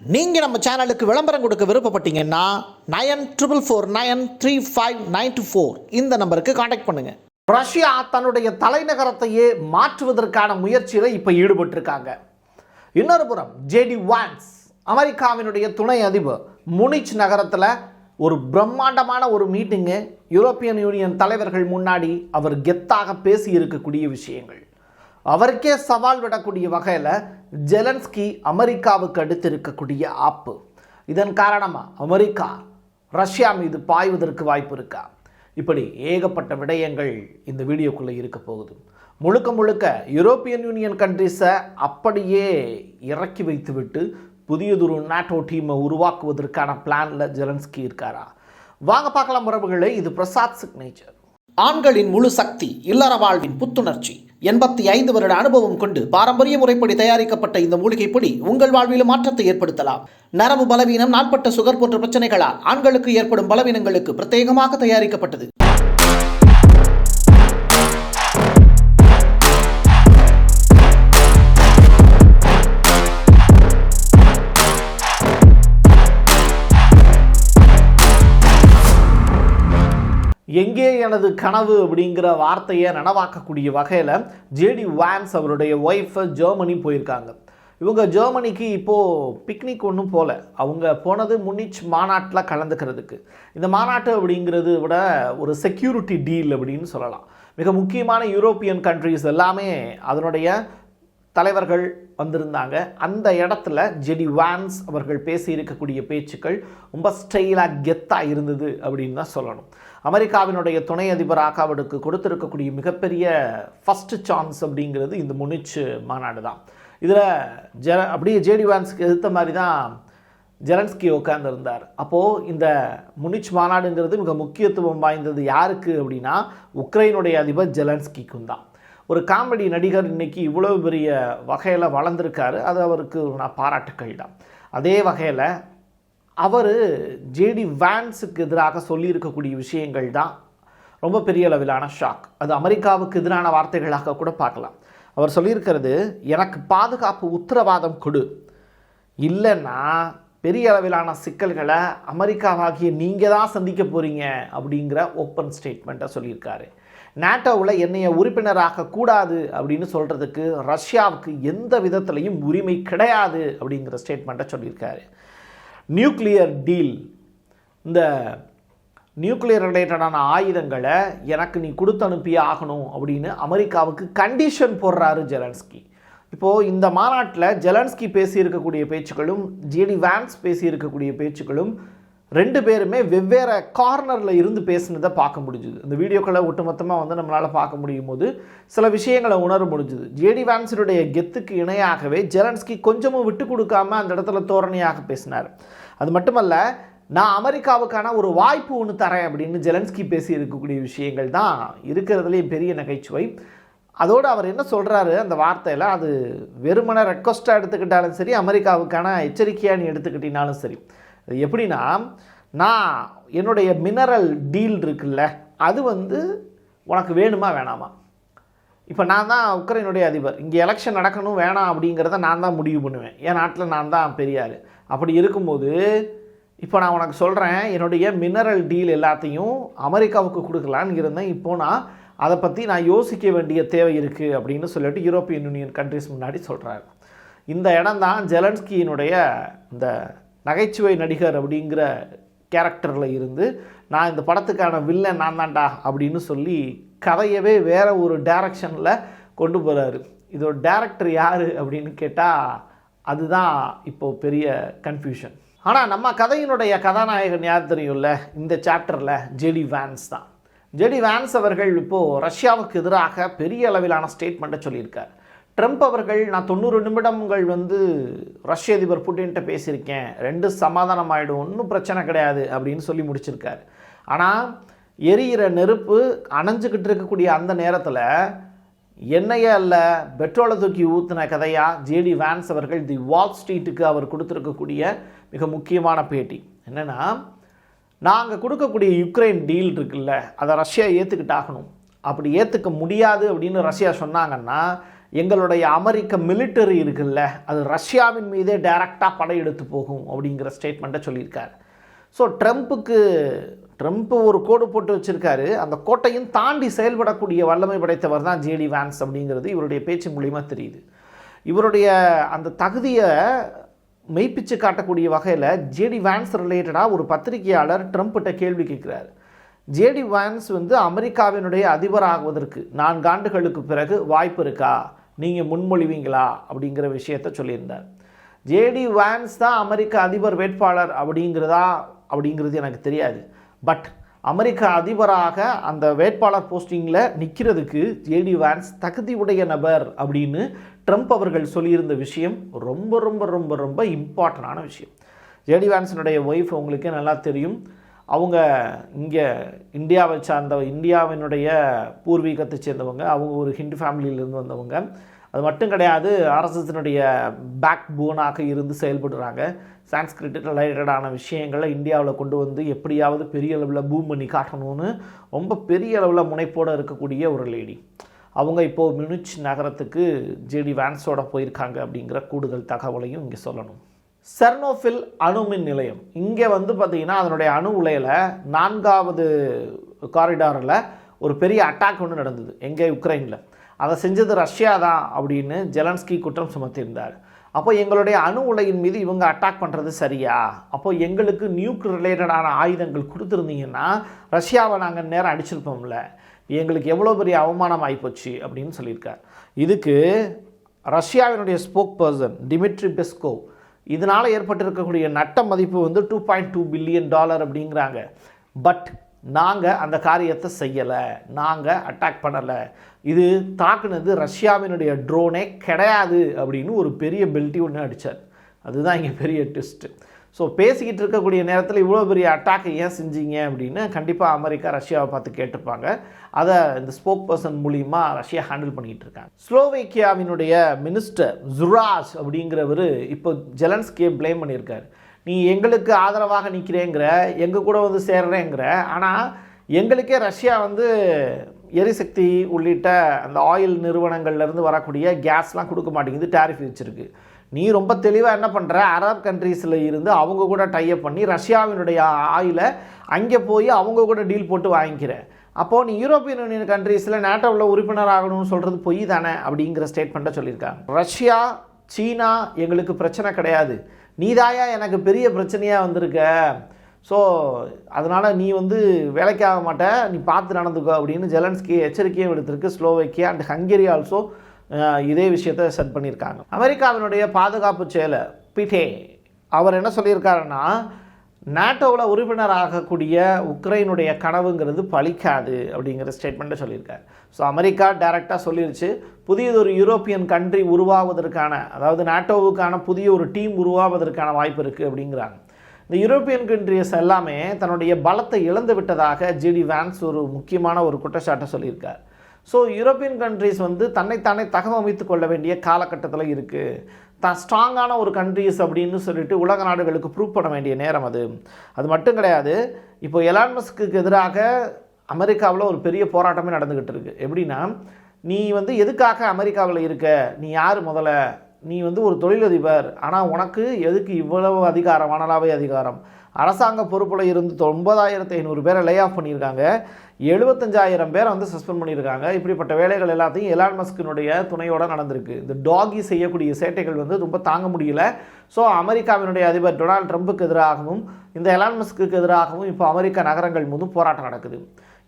நீங்கள் நம்ம சேனலுக்கு விளம்பரம் கொடுக்க விருப்பப்பட்டீங்கன்னா nine triple four nine three five nine two four இந்த நம்பருக்கு காண்டாக்ட் பண்ணுங்கள் ரஷ்யா தன்னுடைய தலைநகரத்தையே மாற்றுவதற்கான முயற்சியில் இப்போ ஈடுபட்டிருக்காங்க. இன்னொரு புறம் ஜேடி வான்ஸ் அமெரிக்காவினுடைய துணை அதிபர். முனிச் நகரத்தில் ஒரு பிரம்மாண்டமான ஒரு மீட்டிங்கு யூரோப்பியன் யூனியன் தலைவர்கள் முன்னாடி அவர் கெத்தாக பேசி இருக்கக்கூடிய விஷயங்கள். அவருக்கே சவால் விடக்கூடிய வகையில் ஜெலன்ஸ்கி அமெரிக்காவுக்கு அடுத்து இருக்கக்கூடிய ஆப்பு. இதன் காரணமாக அமெரிக்கா ரஷ்யா மீது பாய்வதற்கு வாய்ப்பு இருக்கா? இப்படி ஏகப்பட்ட விடயங்கள் இந்த வீடியோக்குள்ளே இருக்க போகுது. முழுக்க முழுக்க யூரோப்பியன் யூனியன் கண்ட்ரிஸை அப்படியே இறக்கி வைத்துவிட்டு புதியதொரு நாட்டோ டீமை உருவாக்குவதற்கான பிளானில் ஜெலன்ஸ்கி இருக்காரா? வாங்க பார்க்கலாம் உறவுகளே இது பிரசாத் சிக்னேச்சர். ஆண்களின் முழு சக்தி இல்லற வாழ்வின் புத்துணர்ச்சி. எண்பத்தி ஐந்து வருட அனுபவம் கொண்டு பாரம்பரிய முறைப்படி தயாரிக்கப்பட்ட இந்த மூலிகை பொடி உங்கள் வாழ்விலும் மாற்றத்தை ஏற்படுத்தலாம். நரம்பு பலவீனம் நாட்பட்ட சுகர் போன்ற பிரச்சனைகளால் ஆண்களுக்கு ஏற்படும் பலவீனங்களுக்கு பிரத்யேகமாக தயாரிக்கப்பட்டது. எனது கனவு அப்படிங்கிற வார்த்தையை நனவாக்கக்கூடிய வகையில் ஜேடி வான்ஸ் அவருடைய ஒய்ஃபை ஜெர்மனி போயிருக்காங்க. இவங்க ஜெர்மனிக்கு இப்போது பிக்னிக் ஒன்றும் போகல அவங்க போனது முன்னிச் மாநாட்டில் கலந்துக்கிறதுக்கு. இந்த மாநாட்டு அப்படிங்கிறது விட ஒரு செக்யூரிட்டி டீல் அப்படின்னு சொல்லலாம். மிக முக்கியமான யூரோப்பியன் கண்ட்ரிஸ் எல்லாமே அதனுடைய தலைவர்கள் வந்திருந்தாங்க. அந்த இடத்துல ஜெடி வான்ஸ் அவர்கள் பேசியிருக்கக்கூடிய பேச்சுக்கள் ரொம்ப ஸ்டைலாக கெத்தாக இருந்தது அப்படின்னு தான் சொல்லணும். அமெரிக்காவினுடைய துணை அதிபராக அவருக்கு கொடுத்திருக்கக்கூடிய மிகப்பெரிய ஃபஸ்ட்டு சான்ஸ் அப்படிங்கிறது இந்த முனிச்சு மாநாடு தான். இதில் ஜெர அப்படியே ஜேடி வான்ஸ்க்கு எதிர்த்த மாதிரி தான் ஜெலன்ஸ்கி உட்கார்ந்துருந்தார். அப்போது இந்த முனிச் மாநாடுங்கிறது மிக முக்கியத்துவம் வாய்ந்தது யாருக்கு அப்படின்னா உக்ரைனுடைய அதிபர் ஜெலன்ஸ்கிக்கும் தான். ஒரு காமெடி நடிகர் இன்னைக்கு இவ்வளவு பெரிய வகையில் வளர்ந்துருக்காரு. அது அவருக்கு நான் பாராட்டுக்கள் தான். அதே வகையில் அவர் ஜேடி வேன்ஸுக்கு எதிராக சொல்லியிருக்கக்கூடிய விஷயங்கள் தான் ரொம்ப பெரிய அளவிலான ஷாக் அது அமெரிக்காவுக்கு எதிரான வார்த்தைகளாக கூட பார்க்கலாம். அவர் சொல்லியிருக்கிறது எனக்கு பாதுகாப்பு உத்தரவாதம் கொடு. இல்லைன்னா பெரிய அளவிலான சிக்கல்களை அமெரிக்காவாகிய நீங்கள் தான் சந்திக்க போகிறீங்க அப்படிங்கிற ஓப்பன் ஸ்டேட்மெண்ட்டை சொல்லியிருக்காரு. நேட்டோவில் என்னைய உறுப்பினராக கூடாது அப்படின்னு சொல்கிறதுக்கு ரஷ்யாவுக்கு எந்த விதத்துலையும் உரிமை கிடையாது அப்படிங்கிற ஸ்டேட்மெண்ட்டை சொல்லியிருக்காரு. Nuclear deal. இந்த நியூக்ளியர் ரிலேட்டடான ஆயுதங்களை எனக்கு நீ கொடுத்து அனுப்பியே ஆகணும் அப்படின்னு அமெரிக்காவுக்கு கண்டிஷன் போடுறாரு ஜெலன்ஸ்கி. இப்போது இந்த மாநாட்டில் ஜெலன்ஸ்கி பேசியிருக்கக்கூடிய பேச்சுக்களும் ஜேடி வேன்ஸ் பேசியிருக்கக்கூடிய பேச்சுக்களும் ரெண்டு பேருமே வெவ்வேறு கார்னரில் இருந்து பேசினதை பார்க்க முடிஞ்சுது. இந்த வீடியோக்களை ஒட்டுமொத்தமாக வந்து நம்மளால் பார்க்க முடியும் போது சில விஷயங்களை உணர முடிஞ்சுது. ஜேடி வான்ஸனுடைய கெத்துக்கு இணையாகவே ஜெலன்ஸ்கி கொஞ்சமும் விட்டு கொடுக்காம அந்த இடத்துல தோரணையாக பேசினார். அது மட்டுமல்ல நான் அமெரிக்காவுக்கான ஒரு வாய்ப்பு ஒன்று தரேன் அப்படின்னு ஜெலன்ஸ்கி பேசி இருக்கக்கூடிய விஷயங்கள் தான் இருக்கிறதுலேயே பெரிய நகைச்சுவை. அதோடு அவர் என்ன சொல்கிறாரு அந்த வார்த்தையில்? அது வெறுமன ரெக்வஸ்ட்டாக எடுத்துக்கிட்டாலும் சரி அமெரிக்காவுக்கான எச்சரிக்கையாக நீ எடுத்துக்கிட்டினாலும் சரி. அது எப்படின்னா நான் என்னுடைய மினரல் டீல் இருக்குல்ல அது வந்து உனக்கு வேணுமா வேணாமா? இப்போ நான் தான் உக்ரைனுடைய அதிபர். இங்கே எலெக்ஷன் நடக்கணும் வேணாம் அப்படிங்கிறத நான் தான் முடிவு பண்ணுவேன். என் நாட்டில் நான் தான் பெரியார். அப்படி இருக்கும்போது இப்போ நான் உனக்கு சொல்கிறேன் என்னுடைய மினரல் டீல் எல்லாத்தையும் அமெரிக்காவுக்கு கொடுக்கலான்னு இருந்தேன். இப்போ நான் அதை பற்றி நான் யோசிக்க வேண்டிய தேவை இருக்குது அப்படின்னு சொல்லிட்டு யூரோப்பியன் யூனியன் கண்ட்ரிஸ் முன்னாடி சொல்கிறாரு இந்த இடம் தான் ஜெலன்ஸ்கியினுடைய இந்த நகைச்சுவை நடிகர் அப்படிங்கிற கேரக்டரில் இருந்து நான் இந்த படத்துக்கான வில்லன் நான் தான்டா அப்படின்னு சொல்லி கதையவே வேறு ஒரு டைரக்ஷனில் கொண்டு போகிறாரு இதோட டேரக்டர் யார் அப்படின்னு கேட்டால் அதுதான் இப்போது பெரிய கன்ஃபியூஷன் ஆனால் நம்ம கதையினுடைய கதாநாயகன் யார் தெரியும்ல? இந்த சாப்டரில் ஜெடி வேன்ஸ் தான். ஜெடி வேன்ஸ் அவர்கள் இப்போது ரஷ்யாவுக்கு எதிராக பெரிய அளவிலான ஸ்டேட்மெண்ட்டை சொல்லியிருக்கார். ட்ரம்ப் அவர்கள் நான் தொண்ணூறு நிமிடங்கள் வந்து ரஷ்ய அதிபர் புட்டின்ட்ட பேசியிருக்கேன். ரெண்டு சமாதானம் ஆகிடும் ஒன்றும் பிரச்சனை கிடையாது அப்படின்னு சொல்லி முடிச்சிருக்காரு. ஆனால் எரியிற நெருப்பு அணைஞ்சிக்கிட்டு இருக்கக்கூடிய அந்த நேரத்தில் என்னையே அல்ல பெட்ரோலை தூக்கி ஊற்றின கதையாக ஜேடி வேன்ஸ் அவர்கள் தி வால் ஸ்ட்ரீட்டுக்கு அவர் கொடுத்துருக்கக்கூடிய மிக முக்கியமான பேட்டி. என்னென்னா நாங்கள் கொடுக்கக்கூடிய யுக்ரைன் டீல் இருக்குல்ல அதை ரஷ்யா ஏற்றுக்கிட்டாகணும் அப்படி ஏற்றுக்க முடியாது அப்படின்னு ரஷ்யா சொன்னாங்கன்னா எங்களுடைய அமெரிக்க மிலிட்டரி இருக்குல்ல அது ரஷ்யாவின் மீதே டைரக்டாக படையெடுத்து போகும் அப்படிங்கிற ஸ்டேட்மெண்ட்டை சொல்லியிருக்காரு. ஸோ ட்ரம்ப்புக்கு ட்ரம்ப் ஒரு கோடு போட்டு வச்சுருக்காரு. அந்த கோட்டையும் தாண்டி செயல்படக்கூடிய வல்லமை படைத்தவர் தான் ஜேடி வான்ஸ் அப்படிங்கிறது இவருடைய பேச்சு மூலியமாக தெரியுது. இவருடைய அந்த தகுதியை மெய்ப்பிச்சு காட்டக்கூடிய வகையில் ஜேடி வான்ஸ் ரிலேட்டடாக ஒரு பத்திரிகையாளர் ட்ரம்ப்கிட்ட கேள்வி கேட்குறாரு. ஜேடி வான்ஸ் வந்து அமெரிக்காவினுடைய அதிபராகுவதற்கு நான்கு ஆண்டுகளுக்கு பிறகு வாய்ப்பு இருக்கா? நீங்கள் முன்மொழிவீங்களா அப்படிங்கிற விஷயத்த சொல்லியிருந்தார். ஜேடி வான்ஸ் தான் அமெரிக்க அதிபர் வேட்பாளர் அப்படிங்கிறதா அப்படிங்கிறது எனக்கு தெரியாது. பட் அமெரிக்க அதிபராக அந்த வேட்பாளர் போஸ்டிங்கில் நிற்கிறதுக்கு ஜேடி வான்ஸ் தகுதி உடைய நபர் அப்படின்னு ட்ரம்ப் அவர்கள் சொல்லியிருந்த விஷயம் ரொம்ப ரொம்ப ரொம்ப ரொம்ப இம்பார்ட்டண்டான விஷயம். ஜேடி வான்ஸினுடைய ஒய்ஃப் உங்களுக்கே நல்லா தெரியும். அவங்க இங்கே இந்தியாவை சார்ந்த இந்தியாவினுடைய பூர்வீகத்தை சேர்ந்தவங்க அவங்க ஒரு ஹிந்து ஃபேமிலியிலேருந்து வந்தவங்க. அது மட்டும் கிடையாது ஆர்எஸ்எஸ்னுடைய பேக் போனாக இருந்து செயல்படுறாங்க. சான்ஸ்கிரிட் ரிலேட்டடான விஷயங்களை இந்தியாவில் கொண்டு வந்து எப்படியாவது பெரிய அளவில் பூம் பண்ணி காட்டணும்னு ரொம்ப பெரிய அளவில் முனைப்போடு இருக்கக்கூடிய ஒரு லேடி அவங்க இப்போது மினுச் நகரத்துக்கு ஜேடி வேன்ஸோட போயிருக்காங்க அப்படிங்கிற கூடுதல் தகவலையும் இங்கே சொல்லணும். செர்னோஃபில் அணுமின் நிலையம். இங்கே வந்து பார்த்திங்கன்னா அதனுடைய அணு உலையில் நான்காவது காரிடாரில் ஒரு பெரிய அட்டாக் ஒன்று நடந்தது எங்கே? உக்ரைனில். அதை செஞ்சது ரஷ்யா தான் அப்படின்னு ஜெலன்ஸ்கி குற்றம் சுமத்தியிருந்தார். அப்போ எங்களுடைய அணு உலையின் மீது இவங்க அட்டாக் பண்ணுறது சரியா? அப்போ எங்களுக்கு நியூக் ரிலேட்டடான ஆயுதங்கள் கொடுத்துருந்தீங்கன்னா ரஷ்யாவை நாங்கள் நேரம் அடிச்சிருப்போம்ல. எங்களுக்கு எவ்வளோ பெரிய அவமானம் ஆகிப்போச்சு அப்படின்னு சொல்லியிருக்கார். இதுக்கு ரஷ்யாவினுடைய ஸ்போக் பர்சன் டிமிட்ரி பெஸ்கோ இதனால் ஏற்பட்டிருக்கக்கூடிய நட்ட மதிப்பு வந்து two point two billion dollar அப்படிங்கிறாங்க. பட் நாங்கள் அந்த காரியத்தை செய்யலை. நாங்கள் அட்டாக் பண்ணலை. இது தாக்குனது ரஷ்யாவினுடைய ட்ரோனே கிடையாது அப்படின்னு ஒரு பெரிய பெல்ட்டி ஒன்று அடித்தார் அதுதான் இங்கே பெரிய ட்விஸ்ட்டு ஸோ பேசிக்கிட்டு இருக்கக்கூடிய நேரத்தில் இவ்வளோ பெரிய அட்டாக் ஏன் செஞ்சீங்க அப்படின்னு கண்டிப்பாக அமெரிக்கா ரஷ்யாவை பார்த்து கேட்டிருப்பாங்க. அதை இந்த ஸ்போக் பர்சன் மூலிமா ரஷ்யா ஹேண்டில் பண்ணிக்கிட்டு இருக்காங்க. ஸ்லோவேக்கியாவினுடைய மினிஸ்டர் ஜுராஜ் அப்படிங்கிறவர் இப்போ ஜெலன்ஸ்கியை ப்ளேம் பண்ணியிருக்காரு. நீ எங்களுக்கு ஆதரவாக நிற்கிறேங்கிற எங்கள் கூட வந்து சேர்றேங்கிற ஆனால் எங்களுக்கே ரஷ்யா வந்து எரிசக்தி உள்ளிட்ட அந்த ஆயில் நிறுவனங்கள்லேருந்து வரக்கூடிய கேஸ்லாம் கொடுக்க மாட்டேங்குது டேரிஃப் வச்சுருக்கு. நீ ரொம்ப தெளிவாக என்ன பண்ணுற அரப் கண்ட்ரீஸில் இருந்து அவங்க கூட டைப் பண்ணி ரஷ்யாவினுடைய ஆயிலை அங்கே போய் அவங்க கூட டீல் போட்டு வாங்கிக்கிற. அப்போது நீ யூரோப்பியன் யூனியன் கண்ட்ரீஸில் நேட்டோவில் உறுப்பினர் ஆகணும்னு சொல்கிறது பொய் தானே? அப்படிங்கிற ஸ்டேட்மெண்ட்டை சொல்லியிருக்காங்க. ரஷ்யா சீனா எங்களுக்கு பிரச்சனை கிடையாது. நீதாயா எனக்கு பெரிய பிரச்சனையாக வந்திருக்க. ஸோ அதனால் நீ வந்து வேலைக்கு ஆக மாட்ட. நீ பார்த்து நடந்துக்கோ அப்படின்னு ஜெலன்ஸ்கி எச்சரிக்கையும் எடுத்திருக்கு ஸ்லோவேக்கியா அண்ட் ஹங்கேரி ஆல்சோ இதே விஷயத்தை செட் பண்ணியிருக்காங்க. அமெரிக்காவினுடைய பாதுகாப்பு செயலர் பிடே அவர் என்ன சொல்லியிருக்காருன்னா நாட்டோவில் உறுப்பினர் ஆகக்கூடிய உக்ரைனுடைய கனவுங்கிறது பலிக்காது அப்படிங்கிற ஸ்டேட்மெண்ட்டை சொல்லியிருக்காரு. ஸோ அமெரிக்கா டைரெக்டாக சொல்லிருச்சு புதியதொரு யூரோப்பியன் கண்ட்ரி உருவாவதற்கான அதாவது நாட்டோவுக்கான புதிய ஒரு டீம் உருவாவதற்கான வாய்ப்பு இருக்குது அப்படிங்கிறாங்க. இந்த யூரோப்பியன் கண்ட்ரிஸ் எல்லாமே தன்னுடைய பலத்தை இழந்து விட்டதாக ஜிடி வேன்ஸ் ஒரு முக்கியமான ஒரு குற்றச்சாட்டை சொல்லியிருக்கார். ஸோ யூரோப்பியன் கண்ட்ரிஸ் வந்து தன்னைத்தானே தகவமைத்து கொள்ள வேண்டிய காலகட்டத்தில் இருக்குது தான் ஸ்ட்ராங்கான ஒரு கண்ட்ரிஸ் அப்படின்னு சொல்லிட்டு உலக நாடுகளுக்கு ப்ரூவ் பண்ண வேண்டிய நேரம் அது. அது மட்டும் கிடையாது இப்போ எலான்மஸ்க்கு எதிராக அமெரிக்காவில் ஒரு பெரிய போராட்டமே நடந்துக்கிட்டு இருக்கு. எப்படின்னா நீ வந்து எதுக்காக அமெரிக்காவில் இருக்க? நீ யார் முதல்ல? நீ வந்து ஒரு தொழிலதிபர். ஆனால் உனக்கு எதுக்கு இவ்வளவு அதிகாரம்? வானலாவே அதிகாரம். அரசாங்க பொறுப்பில் இருந்து ஒன்பதாயிரத்து ஐநூறு பேரை லே ஆஃப் பண்ணியிருக்காங்க. எழுபத்தஞ்சாயிரம் பேரை வந்து சஸ்பெண்ட் பண்ணியிருக்காங்க. இப்படிப்பட்ட வேலைகள் எல்லாத்தையும் எலான் மஸ்கினுடைய துணையோடு நடந்திருக்கு. இந்த டாகி செய்யக்கூடிய சேட்டைகள் வந்து ரொம்ப தாங்க முடியல. ஸோ அமெரிக்காவினுடைய அதிபர் டொனால்ட் ட்ரம்புக்கு எதிராகவும் இந்த எலான் மஸ்க்கு எதிராகவும் இப்போ அமெரிக்க நகரங்கள் மீதும் போராட்டம் நடக்குது.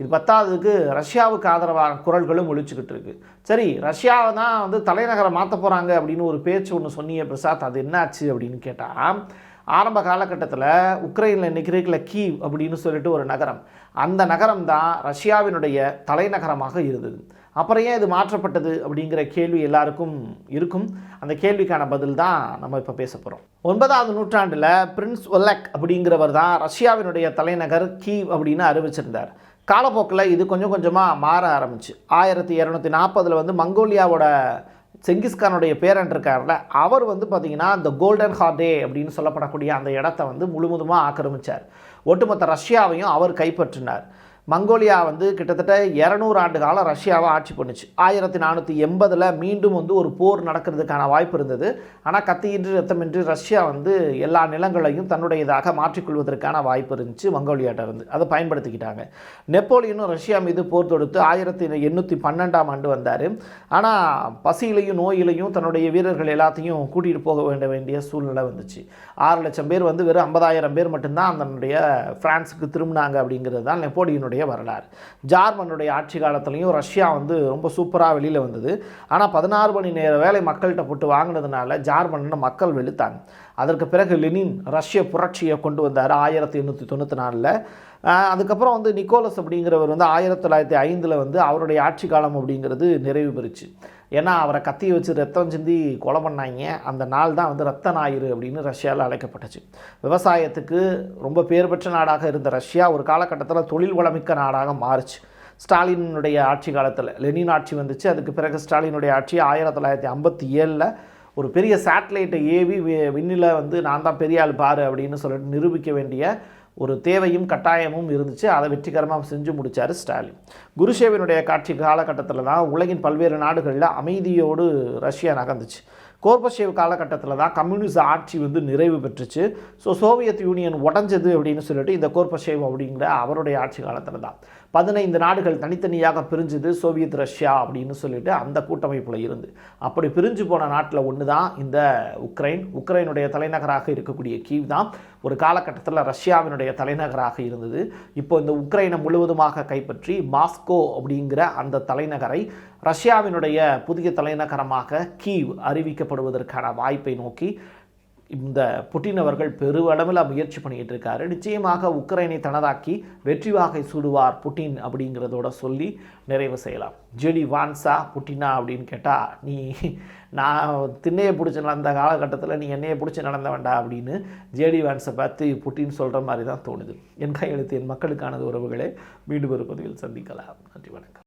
இது பத்தாவதுக்கு ரஷ்யாவுக்கு ஆதரவான குரல்களும் ஒழிச்சுக்கிட்டு இருக்கு. சரி ரஷ்யாவை தான் வந்து தலைநகரை மாற்ற போகிறாங்க அப்படின்னு ஒரு பேச்சு ஒன்று சொன்னிய பிரசாத். அது என்னாச்சு அப்படின்னு கேட்டால் ஆரம்ப காலகட்டத்தில் உக்ரைனில் நிற்கிறீர்கள கீவ் அப்படின்னு சொல்லிட்டு ஒரு நகரம். அந்த நகரம் தான் ரஷ்யாவினுடைய தலைநகரமாக இருந்தது. அப்புறம் ஏன் இது மாற்றப்பட்டது அப்படிங்கிற கேள்வி எல்லாருக்கும் இருக்கும். அந்த கேள்விக்கான பதில் தான் நம்ம இப்போ பேச போகிறோம் ஒன்பதாவது நூற்றாண்டில் பிரின்ஸ் ஒலக் அப்படிங்கிறவர் தான் ரஷ்யாவினுடைய தலைநகர் கீவ் அப்படின்னு அறிவிச்சிருந்தார். காலப்போக்கில் இது கொஞ்சம் கொஞ்சமாக மாற ஆரம்பிச்சு. ஆயிரத்தி இரநூத்தி நாற்பதில் வந்து மங்கோலியாவோட செங்கிஸ்கானுடைய பேரன் இருக்கார்ல அவர் வந்து பார்த்திங்கன்னா இந்த கோல்டன் ஹார்டே அப்படின்னு சொல்லப்படக்கூடிய அந்த இடத்த வந்து முழுமுதுமாக ஆக்கிரமித்தார் ஒட்டுமொத்த ரஷ்யாவையும் அவர் கைப்பற்றினார். மங்கோலியா வந்து கிட்டத்தட்ட இரநூறு ஆண்டு காலம் ரஷ்யாவை ஆட்சி பண்ணுச்சு. ஆயிரத்தி நானூற்றி எண்பதில் மீண்டும் வந்து ஒரு போர் நடக்கிறதுக்கான வாய்ப்பு இருந்தது. ஆனால் கத்தியின்றி ரத்தமின்றி ரஷ்யா வந்து எல்லா நிலங்களையும் தன்னுடையதாக மாற்றிக்கொள்வதற்கான வாய்ப்பு இருந்துச்சு மங்கோலியாட்ட இருந்து. அதை பயன்படுத்திக்கிட்டாங்க. நெப்போலியனும் ரஷ்யா மீது போர் தொடுத்து ஆயிரத்தி எண்ணூற்றி பன்னெண்டாம் ஆண்டு வந்தார். ஆனால் பசியிலையும் நோயிலையும் தன்னுடைய வீரர்கள் எல்லாத்தையும் கூட்டிகிட்டு போக வேண்ட வேண்டிய சூழ்நிலை வந்துச்சு. ஆறு லட்சம் பேர் வந்து வெறும் ஐம்பதாயிரம் பேர் மட்டும்தான் அதனுடைய ஃப்ரான்ஸுக்கு திரும்பினாங்க அப்படிங்கிறது தான் நெப்போலியனுடைய வரலாறு. ஜார்மனுடைய ஆட்சி காலத்துலேயும் ரஷ்யா வந்து ரொம்ப சூப்பராக வெளியில் வந்தது. ஆனால் பதினாறு மணி நேர வேலை மக்கள்கிட்ட போட்டு வாங்கினதுனால ஜார்மன்னு மக்கள் வெளுத்தாங்க. அதற்கு பிறகு லெனின் ரஷ்ய புரட்சியை கொண்டு வந்தார் ஆயிரத்தி எண்ணூற்றி தொண்ணூற்றி நாலில். அதுக்கப்புறம் வந்து நிக்கோலஸ் அப்படிங்கிறவர் வந்து ஆயிரத்தி தொள்ளாயிரத்தி ஐந்தில் வந்து அவருடைய ஆட்சி காலம் அப்படிங்கிறது நிறைவு பெறுச்சு. ஏன்னா அவரை கத்தியை வச்சு ரத்தம் சிந்தி கொலை பண்ணாங்க. அந்த நாள் தான் வந்து ரத்த ஞாயிறு அப்படின்னு ரஷ்யாவில் அழைக்கப்பட்டுச்சு. விவசாயத்துக்கு ரொம்ப பேர் பெற்ற நாடாக இருந்த ரஷ்யா ஒரு காலகட்டத்தில் தொழில் வளமிக்க நாடாக மாறுச்சு. ஸ்டாலினுடைய ஆட்சி காலத்தில் லெனின் ஆட்சி வந்துச்சு. அதுக்கு பிறகு ஸ்டாலினுடைய ஆட்சி ஆயிரத்தி தொள்ளாயிரத்தி ஐம்பத்தி ஏழில் ஒரு பெரிய சேட்டலைட்டை ஏவி விண்ணில் வந்து நான் தான் பெரிய ஆள் பாரு அப்படின்னு சொல்லிட்டு நிரூபிக்க வேண்டிய ஒரு தேவையும் கட்டாயமும் இருந்துச்சு. அதை வெற்றிகரமாக செஞ்சு முடித்தார் ஸ்டாலின். குருஷேவினுடைய காட்சி காலகட்டத்தில் தான் உலகின் பல்வேறு நாடுகளில் அமைதியோடு ரஷ்யா நகர்ந்துச்சு. கோர்பஷேவ் காலகட்டத்தில் தான் கம்யூனிச ஆட்சி வந்து நிறைவு பெற்றுச்சு. ஸோ சோவியத் யூனியன் உடஞ்சது அப்படின்னு சொல்லிட்டு இந்த கோர்பஷேவ் அப்படிங்கிற அவருடைய ஆட்சி காலத்தில் தான். பதினைந்து நாடுகள் தனித்தனியாக பிரிஞ்சுது சோவியத் ரஷ்யா அப்படின்னு சொல்லிட்டு அந்த கூட்டமைப்பில் இருந்து. அப்படி பிரிஞ்சு போன நாட்டில் ஒன்று தான் இந்த உக்ரைன். உக்ரைனுடைய தலைநகராக இருக்கக்கூடிய கீவ் தான். ஒரு காலகட்டத்தில் ரஷ்யாவினுடைய தலைநகராக இருந்தது. இப்போ இந்த உக்ரைனை முழுவதுமாக கைப்பற்றி மாஸ்கோ அப்படிங்கிற அந்த தலைநகரை ரஷ்யாவினுடைய புதிய தலைநகரமாக கீவ் அறிவிக்கப்படுவதற்கான வாய்ப்பை நோக்கி இந்த புட்டின் அவர்கள் பெருவளவில் முயற்சி பண்ணிட்டு இருக்காரு. நிச்சயமாக உக்ரைனை தனதாக்கி வெற்றி வாகை சூடுவார் புட்டின் அப்படிங்கிறதோட சொல்லி நிறைவு செய்யலாம். ஜெடி வான்சா புட்டினா? அப்படின்னு கேட்டால் நீ நான் திண்ணையை பிடிச்சி நடந்த காலகட்டத்தில் நீ என்னையை பிடிச்சி நடந்த அப்படின்னு ஜேடி வான்ஸை பார்த்து புட்டின் சொல்கிற மாதிரி தான் தோணுது. என் கையெழுத்து என் மக்களுக்கானது உறவுகளை மீண்டும் ஒரு பதிவில் சந்திக்கலாம். நன்றி வணக்கம்.